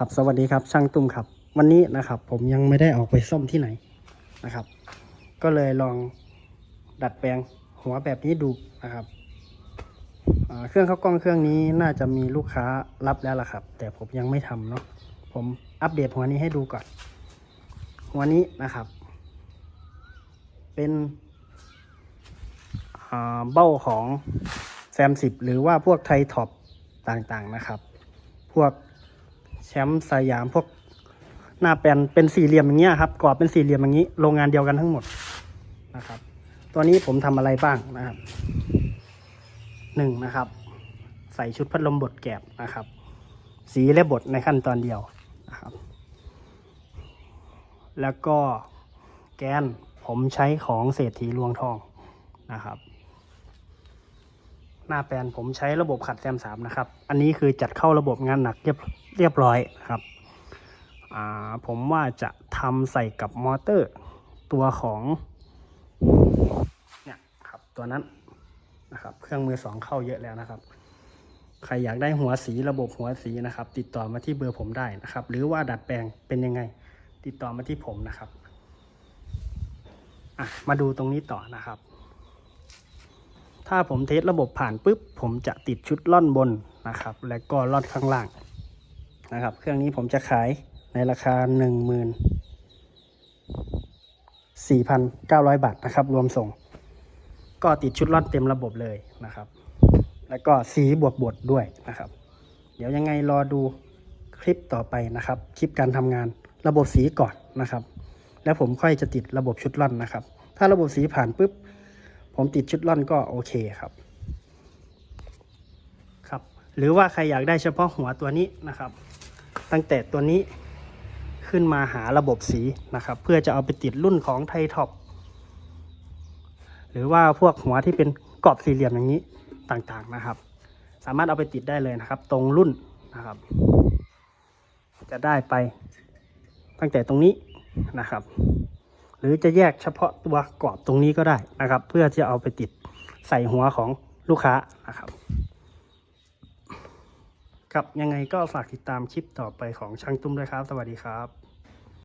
ครับสวัสดีครับช่างตุ้มครับ วันนี้นะครับ ผมยังไม่ได้ออกไปซ่อมที่ไหนนะครับ ก็เลยลองดัดแปลงหัวแบบนี้ดูนะครับเครื่องเข้ากล้องเครื่องนี้น่าจะมีลูกค้ารับแล้วล่ะครับ แต่ผมยังไม่ทำเนาะผมอัปเดตหัวนี้ให้ดูก่อน หัวนี้นะครับ เป็นเบ้าของแซมสิบหรือว่าพวกไทยท็อปต่างๆนะครับ พวก แชมป์สยามพวกหน้าแปลนเป็นสี่เหลี่ยมอย่างเงี้ยครับกรอบเป็นสี่เหลี่ยมอย่างนี้ โรงงานเดียวกันทั้งหมดนะครับ ตัวนี้ผมทำอะไรบ้างนะครับหนึ่งนะครับ ใส่ชุดพัดลมบดแกบนะครับ สีและบดในขั้นตอนเดียวนะครับ แล้วก็แกนผมใช้ของเศรษฐีลวงทองนะครับ หน้าแปลนผมใช้ระบบขัดแซมสามนะครับ อันนี้คือจัดเข้าระบบงานหนักเรียบเรียบร้อยนะครับผมว่าจะทำใส่กับมอเตอร์ตัวของเนี่ยครับตัวนั้นนะครับ เครื่องมือสองเข้าเยอะแล้วนะครับ ใครอยากได้หัวสีระบบหัวสีนะครับ ติดต่อมาที่เบอร์ผมได้นะครับ หรือว่าดัดแปลงเป็นยังไง ติดต่อมาที่ผมนะครับมาดูตรงนี้ต่อนะครับ ถ้าผมเทสระบบผ่านปุ๊บ ผมจะติดชุดล่อนบนนะครับ และก็ล่อนข้างล่างนะครับ เครื่องนี้ผมจะขายในราคา 14,900 บาทนะครับ รวมส่ง ก็ติดชุดล่อนเต็มระบบเลยนะครับ แล้วก็สีบวกบดด้วยนะครับ เดี๋ยวยังไงรอดูคลิปต่อไปนะครับ คลิปการทำงานระบบสีก่อนนะครับ แล้วผมค่อยจะติดระบบชุดล่อนนะครับ ถ้าระบบสีผ่านปุ๊บ ผมติดชุดล่อนก็โอเคครับครับ หรือว่าใครอยากได้เฉพาะหัวตัวนี้นะครับ ตั้งแต่ตัวนี้ขึ้นมาหาระบบสีนะครับ เพื่อจะเอาไปติดรุ่นของไทท็อปหรือว่าพวกหัวที่เป็นกรอบสี่เหลี่ยมอย่างนี้ต่างๆนะครับ สามารถเอาไปติดได้เลยนะครับ ตรงรุ่นนะครับ จะได้ไปตั้งแต่ตรงนี้นะครับ หรือจะแยกเฉพาะตัวกรอบตรงนี้ก็ได้นะครับ เพื่อจะเอาไปติดใส่หัวของลูกค้านะครับครับยังไงก็ฝากติดตามคลิปต่อไปของช่างตุ้มด้วยครับ สวัสดีครับ